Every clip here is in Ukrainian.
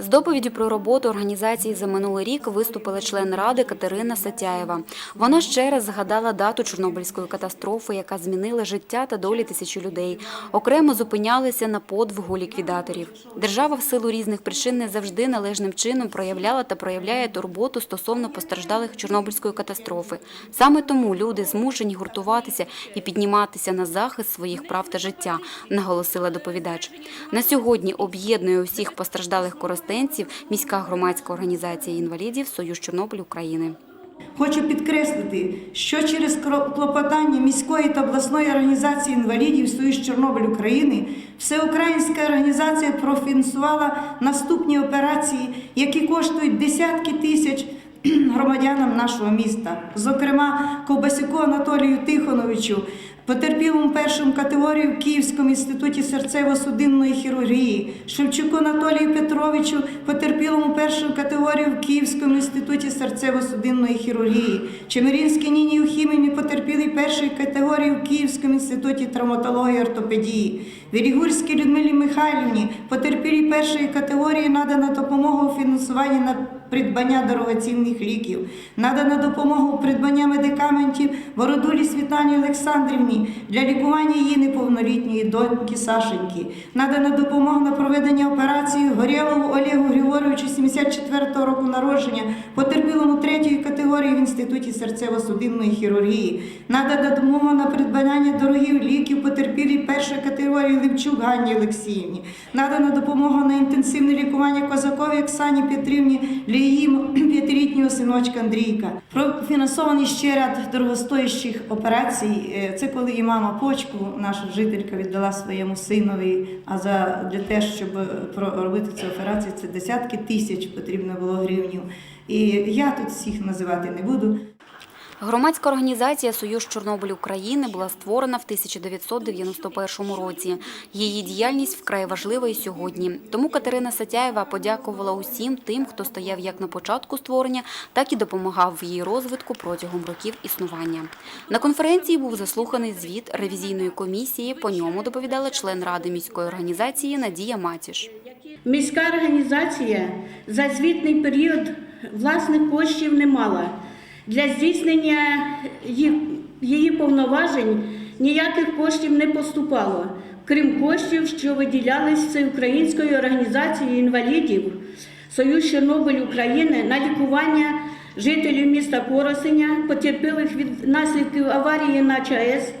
З доповіді про роботу організації за минулий рік виступила член ради Катерина Сатяєва. Вона ще раз згадала дату Чорнобильської катастрофи, яка змінила життя та долі тисячі людей. Окремо зупинялися на подвигу ліквідаторів. Держава в силу різних причин не завжди належним чином проявляла та проявляє турботу стосовно постраждалих Чорнобильської катастрофи. Саме тому люди змушені гуртуватися і підніматися на захист своїх прав та життя, наголосила доповідач. На сьогодні об'єднує усіх постраждалих користенців міська громадська організація інвалідів Союз Чорнобиль України. Хочу підкреслити, що через клопотання міської та обласної організації інвалідів Союз Чорнобиль України всеукраїнська організація профінансувала наступні операції, які коштують десятки тисяч громадянам нашого міста. Зокрема, Ковбасюку Анатолію Тихоновичу, потерпілому першому категорії в Київському інституті серцево-судинної хірургії, Шевчуку Анатолію Петровичу, потерпілому першому категорії в Київському інституті серцево-судинної хірургії, Чемерінській Ніні Юхімівні, потерпілій першої категорії в Київському інституті травматології і ортопедії, Вірігурській Людмилі Михайлівні, потерпілій першої категорії надана допомога у фінансуванні на придбання дорогоцінних ліків, надана допомога у придбання медикаментів Бородулі Світані Олександрівні. Для лікування її неповнолітньої доньки Сашеньки, надана допомога на проведення операції Горєлову Олегу Григоровичу 74-го року народження, потерпілому третьої категорії в Інституті серцево-судинної хірургії, надана допомога на придбання дорогих ліків потерпілій першої категорії Левчук Ганні Олексіївні, надана допомога на інтенсивне лікування Козаковій Оксані Петрівні для її синочка Андрійка. Профінансований ще ряд дорогостоящих операцій. Е, Це коли і мама почку, наша жителька, віддала своєму синові. А за для те, щоб проробити робити цю операцію, це десятки тисяч потрібно було гривнів. І я тут всіх називати не буду. Громадська організація Союз Чорнобиль України була створена в 1991 році. Її діяльність вкрай важлива і сьогодні. Тому Катерина Сатяєва подякувала усім тим, хто стояв як на початку створення, так і допомагав в її розвитку протягом років існування. На конференції був заслуханий звіт ревізійної комісії. По ньому доповідала член ради міської організації Надія Матіш. Міська організація за звітний період власних коштів не мала. Для здійснення її повноважень ніяких коштів не поступало, крім коштів, що виділялись Всеукраїнською організацією інвалідів Союз Чорнобиль України на лікування жителів міста Коросеня, потерпілих від наслідків аварії на ЧАЕС.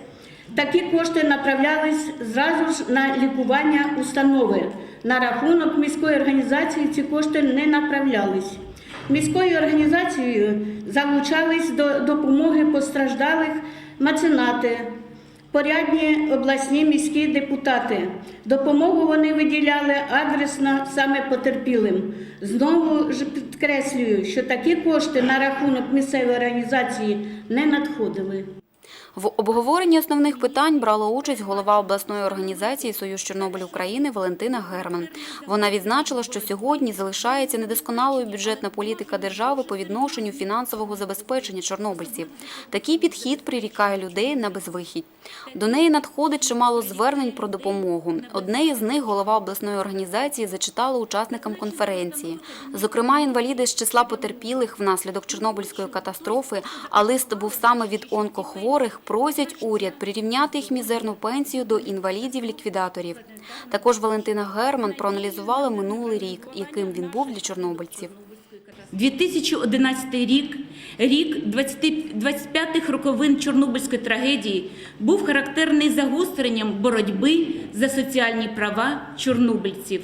Такі кошти направлялись зразу ж на лікування установи. На рахунок міської організації ці кошти не направлялись. Міською організацією залучались до допомоги постраждалих меценати, порядні обласні міські депутати. Допомогу вони виділяли адресно саме потерпілим. Знову ж підкреслюю, що такі кошти на рахунок місцевої організації не надходили. В обговоренні основних питань брала участь голова обласної організації Союз Чорнобиль України Валентина Герман. Вона відзначила, що сьогодні залишається недосконалою бюджетна політика держави по відношенню фінансового забезпечення чорнобильців. Такий підхід прирікає людей на безвихідь. До неї надходить чимало звернень про допомогу. Одне із них голова обласної організації зачитала учасникам конференції. Зокрема, інваліди з числа потерпілих внаслідок Чорнобильської катастрофи, а лист був саме від онкохворих, просять уряд прирівняти їх мізерну пенсію до інвалідів-ліквідаторів. Також Валентина Герман проаналізувала минулий рік, яким він був для чорнобильців. 2011 рік, рік 20 25-х роковин Чорнобильської трагедії, був характерний загостренням боротьби за соціальні права чорнобильців.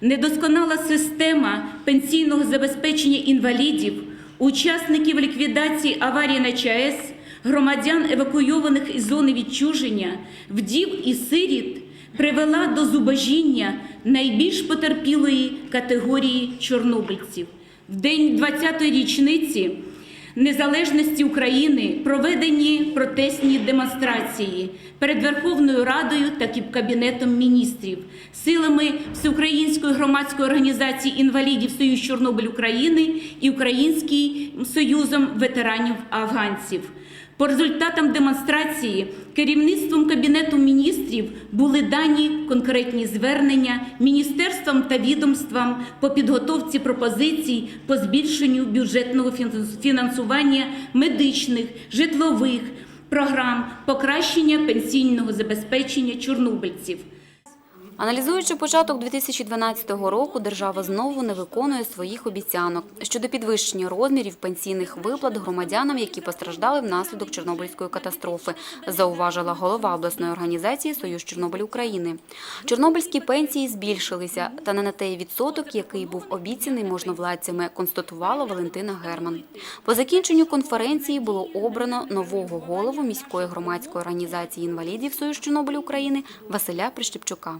Недосконала система пенсійного забезпечення інвалідів, учасників ліквідації аварії на ЧАЕС, громадян, евакуйованих із зони відчуження, вдів і сиріт привела до зубожіння найбільш потерпілої категорії чорнобильців. В день 20-ї річниці незалежності України проведені протестні демонстрації перед Верховною Радою та Каб- Кабінетом міністрів, силами Всеукраїнської громадської організації інвалідів Союз Чорнобиль України і Українським Союзом ветеранів афганців. По результатам демонстрації керівництвом Кабінету міністрів були дані конкретні звернення міністерствам та відомствам по підготовці пропозицій по збільшенню бюджетного фінанс- фінансування медичних, житлових програм, покращення пенсійного забезпечення чорнобильців. Аналізуючи початок 2012 року, держава знову не виконує своїх обіцянок щодо підвищення розмірів пенсійних виплат громадянам, які постраждали внаслідок Чорнобильської катастрофи, зауважила голова обласної організації Союз Чорнобиль України. Чорнобильські пенсії збільшилися, та не на той відсоток, який був обіцяний можновладцями, констатувала Валентина Герман. По закінченню конференції було обрано нового голову міської громадської організації інвалідів Союз Чорнобиль України Василя Прищепчука.